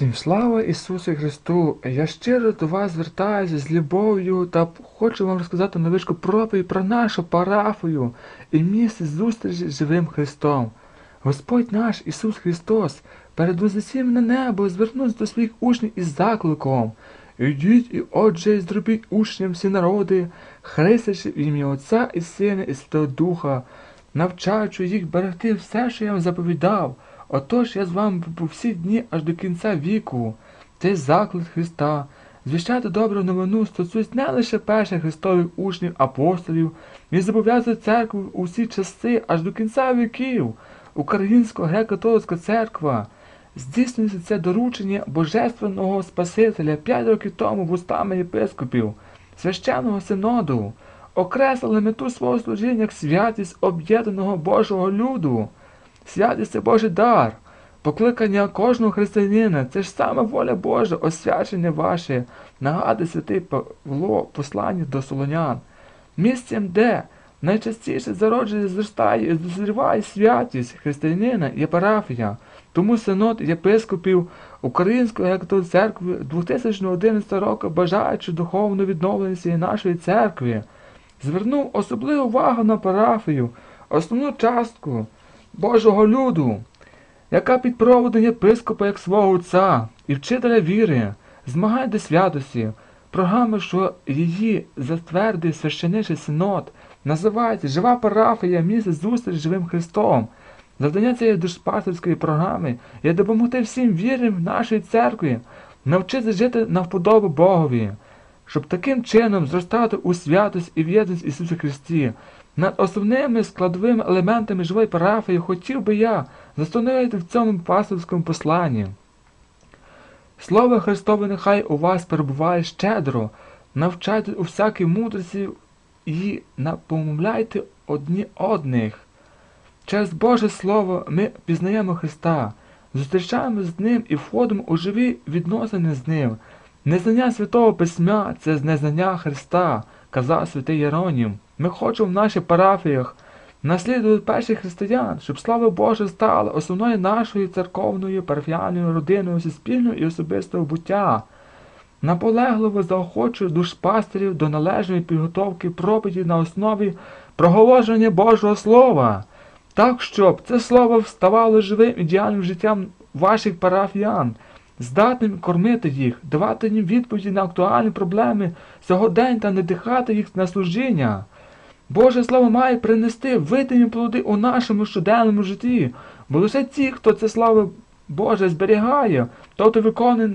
Всім слава Ісусу Христу! Я щиро до вас звертаюся з любов'ю та хочу вам розказати новичку проповідь про нашу парафію і місце зустрічі з живим Христом. Господь наш Ісус Христос перед вознесінням на небо звернувся до своїх учнів із закликом. Ідіть і отже, зробіть учням всі народи, хрестячи в ім'я Отця і Сина і Святого Духа, навчаючи їх берегти все, що я вам заповідав. Отож я з вами по всі дні аж до кінця віку. Цей заклик Христа. Звіщати добру новину стосується не лише перших Христових учнів, апостолів, він зобов'язує церкву у всі часи аж до кінця віків. Українська греко-католицька церква здійснюється це доручення Божественного Спасителя п'ять років тому вустами єпископів, священного синоду, окреслили мету свого служіння як святість об'єднаного Божого люду. Святість це Божий дар, покликання кожного християнина, це ж саме воля Божа, освячення ваше, нагадує святий Павло, послання до Солонян. Місцем, де найчастіше зароджує, зростає і дозріває святість християнина є парафія. Тому синод єпископів Української греко церкви 2011 року, бажаючи духовну відновленість нашої церкви, звернув особливу увагу на парафію, основну частку. Божого люду, яка під проводом єпископа як свого отця і вчителя віри, змагає до святості, програми, що її затвердив священичий синод, називається Жива парафія місце зустріч з живим Христом. Завдання цієї душпастерської програми є допомогти всім вірним нашої церкві, навчитися жити на вподобу Богові, щоб таким чином зростати у святость і в'єдність Ісусі Христі. Над основними складовими елементами живої парафії хотів би я застановити в цьому пасторському посланні. Слово Христове нехай у вас перебуває щедро, навчайте у всякій мудрості і напомовляйте одні одних. Через Боже Слово ми пізнаємо Христа, зустрічаємо з Ним і входимо у живі відносини з Ним. Незнання Святого Письма це незнання Христа, казав святий Єронім. Ми хочемо в наших парафіях наслідувати перших християн, щоб слава Божа стала основною нашою церковною парафіальною родиною суспільного і особистого буття. Наполегливо заохочую душпастерів до належної підготовки проповіді на основі проголошення Божого Слова, так щоб це слово вставало живим і діяльним життям ваших парафіян, здатним кормити їх, давати їм відповіді на актуальні проблеми сьогодень та надихати їх на служіння. Боже слово має принести видимі плоди у нашому щоденному житті, бо лише ті, хто це славу Боже зберігає, тобто виконує,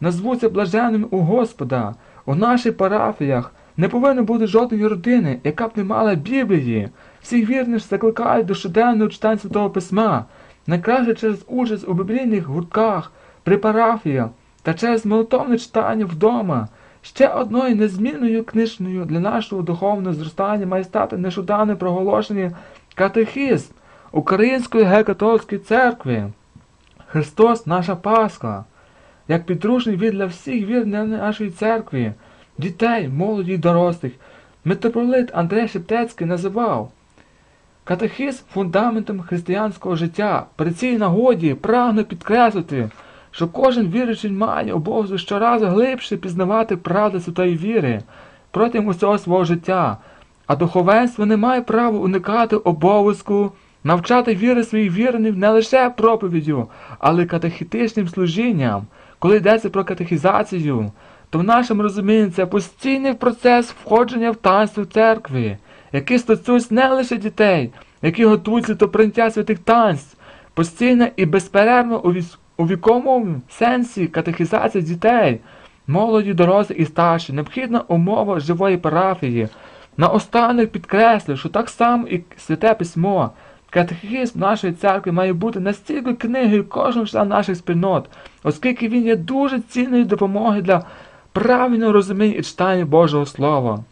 назвуться блаженними у Господа. У наших парафіях не повинно бути жодної родини, яка б не мала Біблії. Всіх вірних закликають до щоденного читання Святого Письма, найкраще через участь у біблійних гуртках, при парафіях та через молитовне читання вдома. Ще одною незмінною книжною для нашого духовного зростання має стати нещодавне проголошення катехізм Української греко-католицької церкви. Христос наша Пасха, як підручний від для всіх вірних нашої церкви, дітей, молоді й дорослих, митрополит Андрей Шептецький називав катехізм фундаментом християнського життя. При цій нагоді прагну підкреслити що кожен віруючий має обов'язок щоразу глибше пізнавати правду святої віри протягом усього свого життя, а духовенство не має права уникати обов'язку навчати віри своїх вірних не лише проповіддю, але й катехітичним служінням. Коли йдеться про катехізацію, то в нашому розумінні це постійний процес входження в таїнство церкви, який стосується не лише дітей, які готуються до прийняття святих таїнств, постійно і безперервно у у віковому сенсі катехізація дітей, молоді, дорослі і старші, необхідна умова живої парафії. Наостанок підкреслю, що так само і святе письмо, катехізм нашої церкви має бути настільки книгою кожного члена наших спільнот, оскільки він є дуже цінною допомогою для правильного розуміння і читання Божого Слова.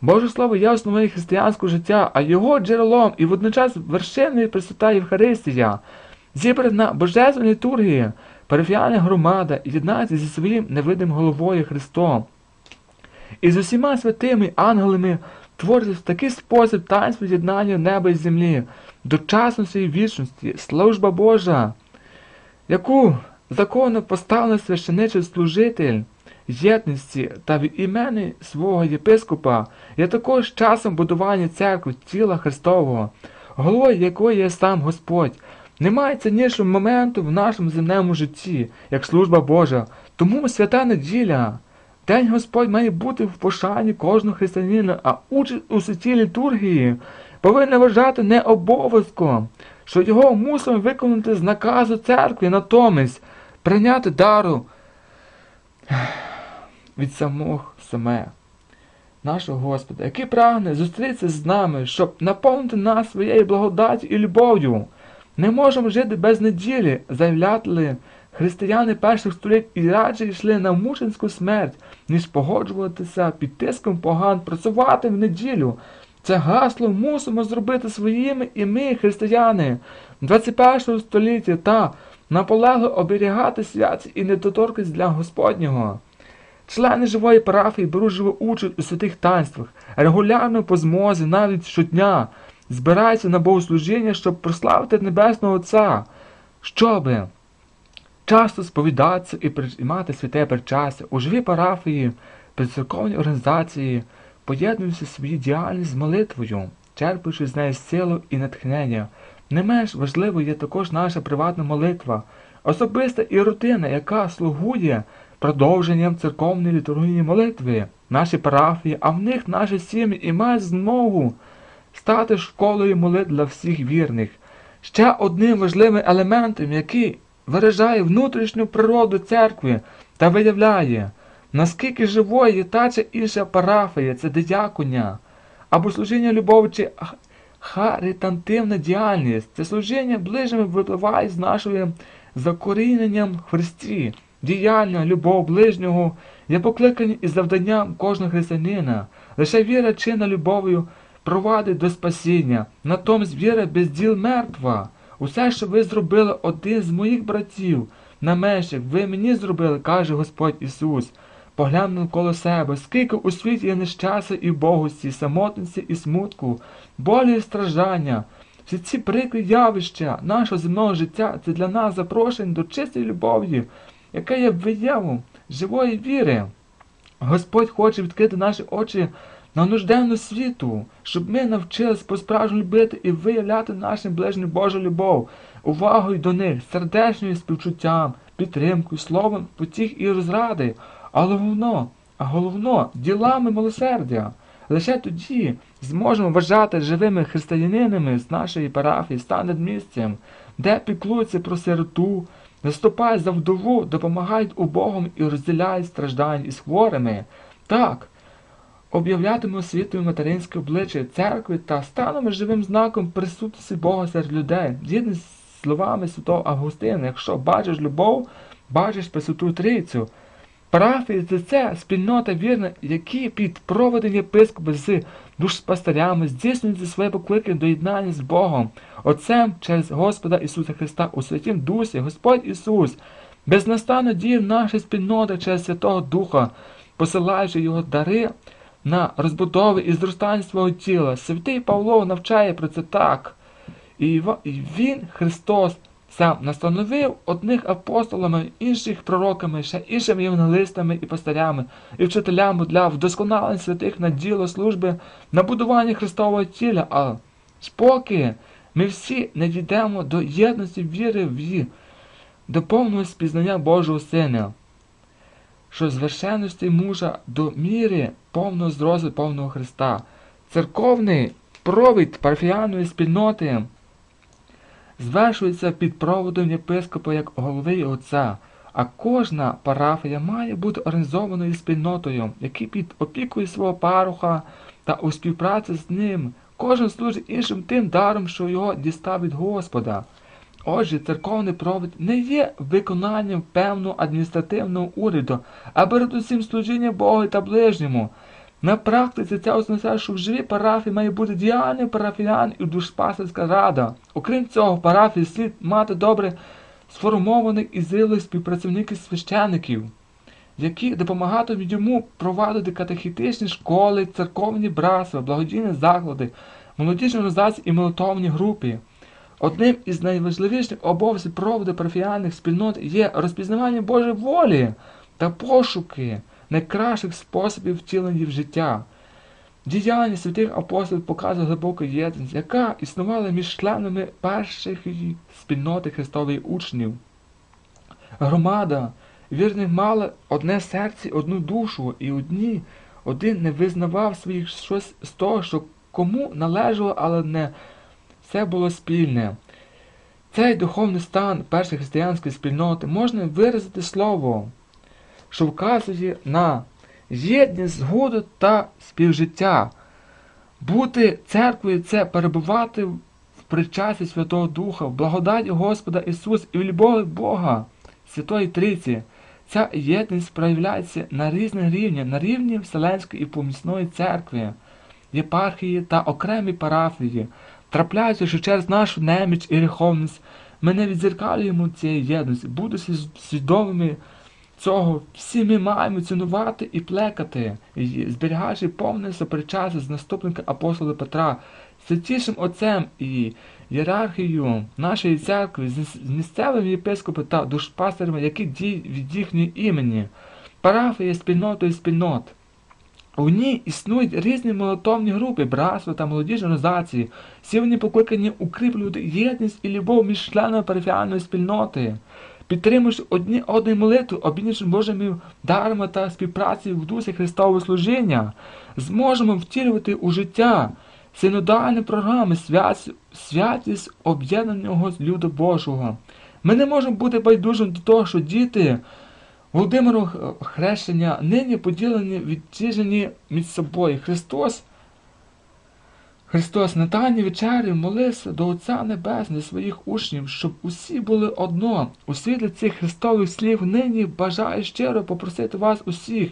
Боже Слово є основою християнського життя, а його джерелом і водночас вершиною Пресвята Євхаристія – Зібрана божественна літургія, парафіальна громада єднається зі своїм невидимим головою Христом. І з усіма святими ангелами твориться в такий спосіб таїнство єднання неба і землі, дочасності і вічності, служба Божа, яку законно поставлений священичий служитель єдності та в імені свого єпископа є також часом будування церкви тіла Христового, головою якої є сам Господь. Немає ціннішого моменту в нашому земному житті, як служба Божа. Тому свята неділя. День Господь має бути в пошані кожного християнина, а участь у святій літургії повинна вважати не обов'язком, що його мусимо виконати з наказу церкви, натомість прийняти дару від самого саме, нашого Господа, який прагне зустрітися з нами, щоб наповнити нас своєю благодаті і любов'ю. Не можемо жити без неділі, заявляли християни перших століть і радше йшли на мученську смерть, ніж погоджуватися під тиском поган, працювати в неділю. Це гасло мусимо зробити своїми і ми, християни, 21 століття та наполегло оберігати святі і недоторкність для Господнього. Члени живої парафії беруть живу участь у святих таїнствах, регулярно по змозі, навіть щодня, збираються на богослужіння, щоб прославити Небесного Отця, щоби часто сповідатися і приймати святе причастя у живій парафії, при організації, поєднуючи свою діяльність з молитвою, черпаючи з неї силу і натхнення. Не менш важливою є також наша приватна молитва, особиста і рутина, яка слугує продовженням церковної літургійної молитви, наші парафії, а в них наші сім'ї і мають змогу стати школою молитв для всіх вірних. Ще одним важливим елементом, який виражає внутрішню природу церкви та виявляє, наскільки живою є та чи інша парафія, це дияконя, або служіння любові чи харитантивна діяльність. Це служіння ближними випливає з нашим закоріненням в Христі. Діяльна любов ближнього є покликані і завданням кожного християнина. Лише віра чинна любов'ю провадить до спасіння, натомість віра без діл мертва. Усе, що ви зробили один з моїх братів, на менших, ви мені зробили, каже Господь Ісус. Поглянув коло себе, скільки у світі є нещастя і богості, самотності і смутку, болі і страждання. Всі ці прикрі явища нашого земного життя це для нас запрошення до чистої любові, яка є виявом живої віри. Господь хоче відкрити наші очі на нужденну світу, щоб ми навчились по-справжньому любити і виявляти нашим ближнім Божу любов, увагою до них, сердечною співчуттям, підтримкою, словом, потіх і розради, а головно, а головно ділами милосердя. Лише тоді зможемо вважати живими християнинами з нашої парафії стане місцем, де піклуються про сироту, виступають за вдову, допомагають убогом і розділяють страждання із хворими. Так, об'являтимемо світові материнське обличчя церкви та станемо живим знаком присутності Бога серед людей, згідно з словами святого Августина, якщо бачиш любов, бачиш Пресвяту Трійцю. Парафія це це спільнота вірна, які під проводом єпископа з душспастарями здійснюють своє покликання до єднання з Богом, Отцем через Господа Ісуса Христа у Святім Дусі, Господь Ісус, безнастанно діє наша спільнота через Святого Духа, посилаючи Його дари на розбудову і зростання свого тіла. Святий Павло навчає про це так. І Він, Христос, сам настановив одних апостолами, інших пророками, ще іншими євангелистами і пастарями, і вчителями для вдосконалення святих на діло служби, на будування Христового тіла. А споки ми всі не дійдемо до єдності віри в її, до повного спізнання Божого Сина, що звершенності мужа до міри повного зросту повного Христа, церковний провід парафіяної спільноти звершується під проводом єпископа як голови і отця, а кожна парафія має бути організованою спільнотою, який під опікою свого паруха та у співпраці з ним кожен служить іншим тим даром, що його дістав від Господа. Отже, церковний провід не є виконанням певного адміністративного уряду, а передусім служіння Богу та ближньому. На практиці це означає, що в живій парафії має бути діяльний парафіян і душпастерська рада. Окрім цього, в парафії слід мати добре сформованих і зрілих співпрацівників священиків, які допомагатимуть йому провадити катехітичні школи, церковні братства, благодійні заклади, молодіжні організації і молитовні групи. Одним із найважливіших обов'язків проводу парафіальних спільнот є розпізнавання Божої волі та пошуки найкращих способів втілення в життя. Діяння святих апостолів показує глибоку єдність, яка існувала між членами першої спільноти Христової учнів. Громада вірних мала одне серце, одну душу, і одні, один не визнавав своїх щось з того, що кому належало, але не все було спільне. Цей духовний стан першої християнської спільноти можна виразити слово, що вказує на єдність, згоду та співжиття. Бути церквою це перебувати в причасті Святого Духа, в благодаті Господа Ісуса і в любові Бога, Святої Трійці. Ця єдність проявляється на різних рівнях, на рівні Вселенської і помісної церкви, єпархії та окремі парафії. Трапляється, що через нашу неміч і гріховність ми не відзеркалюємо цієї єдності, будучи свідомими цього, всі ми маємо цінувати і плекати, і зберігаючи повне сопричастя з наступника апостола Петра, святішим отцем і ієрархією нашої церкви, з місцевими єпископами та душпастерами, які діють від їхньої імені. Парафія спільнотою спільнот. У ній існують різні молотовні групи, братства та молодіжні організації. Всі вони покликані укріплювати єдність і любов між членами парафіальної спільноти, підтримуючи одні одні молитви, обмінюючи Божими дарами та співпраці в дусі Христового служіння, зможемо втілювати у життя синодальні програми свят... святість об'єднаного люду Божого. Ми не можемо бути байдужим до того, що діти. Володимиру хрещення нині поділені, відтіжені між собою. Христос, Христос на тайній вечері молився до Отця Небесного своїх учнів, щоб усі були одно. У світлі цих Христових слів нині бажаю щиро попросити вас усіх.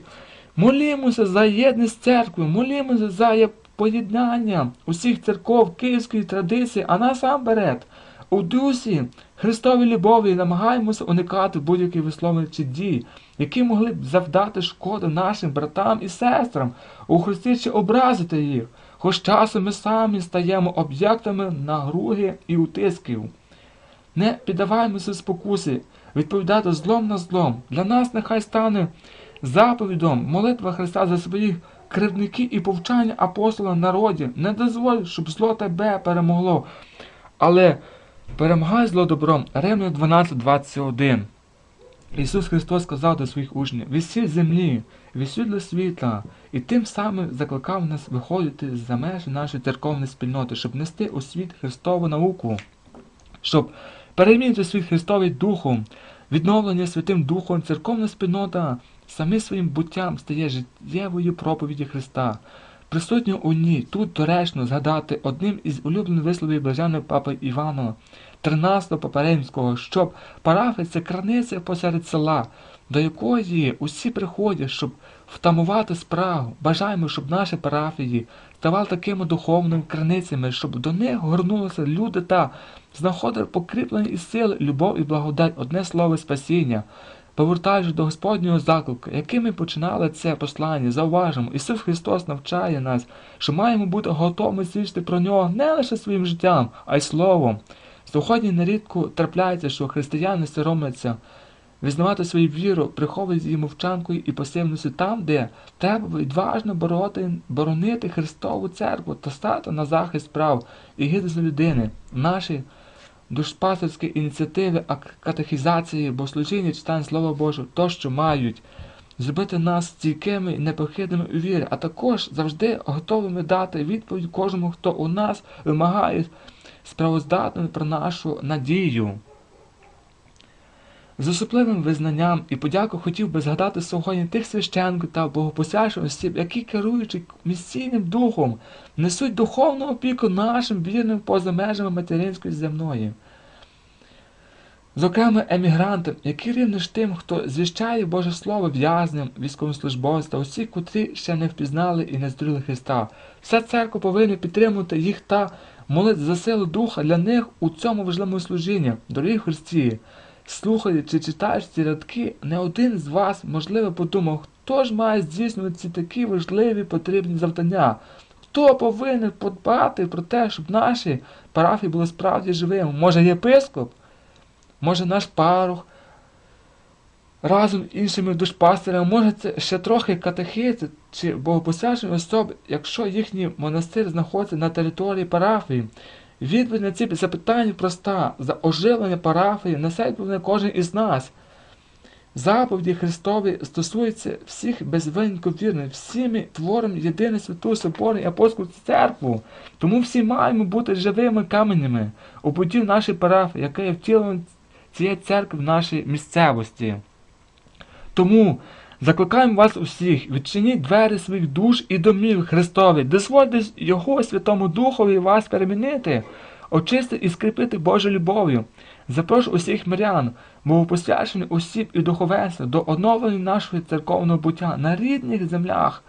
Молімося за єдність церкви, молімося за поєднання усіх церков київської традиції, а насамперед у дусі Христовій любові намагаємося уникати будь-які висловлення чи дії, які могли б завдати шкоду нашим братам і сестрам у Христі чи образити їх, хоч часом ми самі стаємо об'єктами нагруги і утисків. Не піддаваємося спокусі, відповідати злом на злом. Для нас нехай стане заповідом молитва Христа за своїх кривдників і повчання апостола народі. Не дозволь, щоб зло тебе перемогло. Але Перемагай зло добром. Римлян 12.21. Ісус Христос сказав до своїх учнів, вісіть землі, вісіть для світла, і тим самим закликав нас виходити за межі нашої церковної спільноти, щоб нести у світ Христову науку, щоб перемінити світ Христовий Духом, відновлення Святим Духом, церковна спільнота самим своїм буттям стає життєвою проповіді Христа. Присутньо у ній тут доречно згадати одним із улюблених висловів блаженного папи Івана, 13 Папа Римського, щоб парафія це краниця посеред села, до якої усі приходять, щоб втамувати справу. Бажаємо, щоб наші парафії ставали такими духовними краницями, щоб до них горнулися люди та знаходили покріплення і сили, любов і благодать, одне слово спасіння. Повертаючись до Господнього заклику, яким ми починали це послання, зауважимо, Ісус Христос навчає нас, що маємо бути готовими свідчити про нього не лише своїм життям, а й словом. Сьогодні нерідко трапляється, що християни соромляться визнавати свою віру, приховують її мовчанкою і пасивністю там, де треба відважно бороти, боронити Христову церкву та стати на захист прав і гідності людини. Наші душпастерські ініціативи, катехізації, богослужіння, читання Слова Божого, то, що мають зробити нас стійкими і непохитними у вірі, а також завжди готовими дати відповідь кожному, хто у нас вимагає справоздатними про нашу надію. З особливим визнанням і подяку хотів би згадати сьогодні тих священків та богопосящих осіб, які, керуючи місційним духом, несуть духовну опіку нашим вірним поза межами материнської земної. Зокрема, емігрантам, які рівно ж тим, хто звіщає Боже Слово в'язням, військовослужбовцям та усі, котрі ще не впізнали і не здріли Христа. Вся церква повинна підтримувати їх та молити за силу Духа для них у цьому важливому служінні, дорогі Христі. Слухаючи, читаючи ці рядки, не один з вас, можливо, подумав, хто ж має здійснювати ці такі важливі потрібні завдання, Хто повинен подбати про те, щоб наші парафії були справді живими? Може єпископ? Може наш парух? Разом з іншими душпастерами, може це ще трохи катехити чи богопосвячені особи, якщо їхній монастир знаходиться на території парафії. Відповідь на ці запитання проста. За оживлення парафії несе відповідь кожен із нас. Заповіді Христові стосуються всіх без винятку вірних. Всі ми творимо єдину святу соборну і апостольську церкву. Тому всі маємо бути живими каменями у буді нашої парафії, яка є втіленням цієї церкви в нашій місцевості. Тому закликаємо вас усіх, відчиніть двері своїх душ і домів Христові, дозвольте Його Святому Духові вас перемінити, очистити і скріпити Божою любов'ю. Запрошую усіх мирян, богопосвячених осіб і духовенства до оновлення нашого церковного буття на рідних землях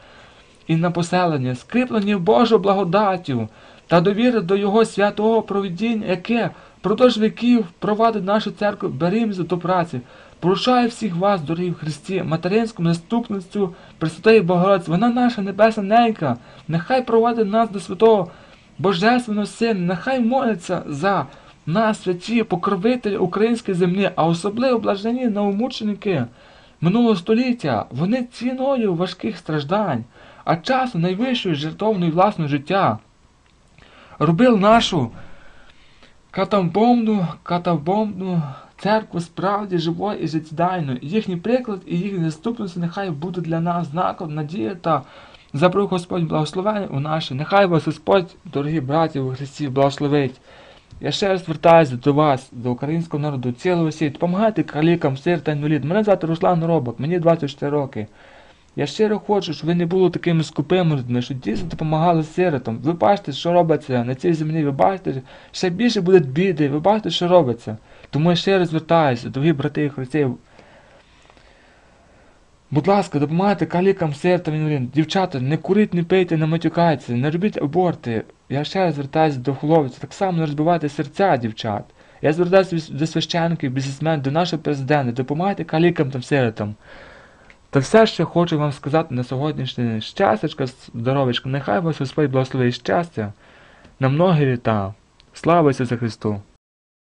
і на поселення, скріплені Божою благодаттю та довіри до Його святого провідіння, яке продовж віків провадить нашу церкву, берімося до праці. Порушаю всіх вас, дорогі в Христі, материнському наступницю Пресвятої Богородиці. Вона наша небесна ненька. Нехай проводить нас до святого Божественного Сина, нехай моляться за нас, святі покровителі української землі, а особливо блажені новомученики минулого століття. Вони ціною важких страждань, а часу найвищої жертовної власного життя. Робив нашу катамбомну, катабомбну церкву справді живою і життєдайною. Їхній приклад і їхні заступниці нехай будуть для нас знаком надії та запруг Господь благословення у наші. Нехай вас Господь, дорогі браті у Христі, благословить. Я ще раз звертаюся до вас, до українського народу, цілого світу. Допомагайте калікам, сир та інвалід. Мене звати Руслан Робок, мені 24 роки. Я щиро хочу, щоб ви не були такими скупими людьми, що дійсно допомагали сиротам. Ви бачите, що робиться на цій землі, ви бачите, ще більше буде біди, ви бачите, що робиться. Тому я раз звертаюся, дорогі брати і христі. Будь ласка, допомагайте калікам, сиротам, інвалідам. Дівчата, не куріть, не пийте, не матюкайте, не робіть аборти. Я ще раз звертаюся до хлопців, так само не розбивайте серця дівчат. Я звертаюся до священників, бізнесменів, до нашого президента, допомагайте калікам та сиротам. Та все, що хочу вам сказати на сьогоднішній день. Щастячка, здоровечка, нехай вас Господь благословить щастя на многі літа. Слава Ісусу Христу!